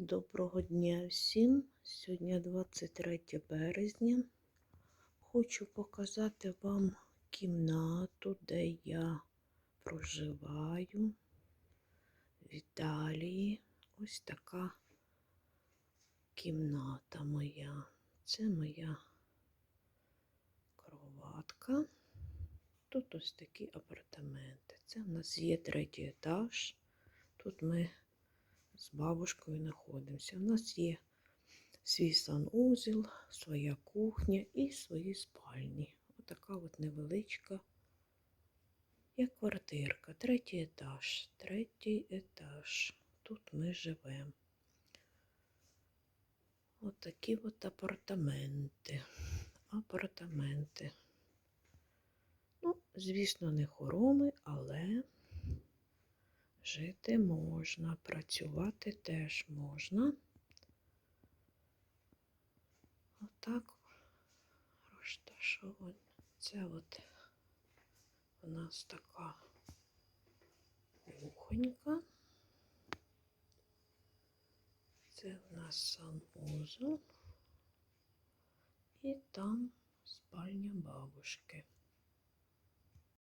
Доброго дня всім. Сьогодні 23 березня. Хочу показати вам кімнату, де я проживаю в Італії. Ось така кімната моя. Це моя кроватка. Тут ось такі апартаменти. Це в нас є третій етаж. Тут ми з бабушкою знаходимося. У нас є свій санузел, своя кухня і свої спальні. Отака от невеличка, як квартирка, третій етаж, третій етаж. Тут ми живемо. Отакі от апартаменти. Апартаменти. Ну, звісно, не хороми, але жити можна, працювати теж можна. Отак розташовані. Це от у нас така кухонька. Це в нас санузел. І там спальня бабушки.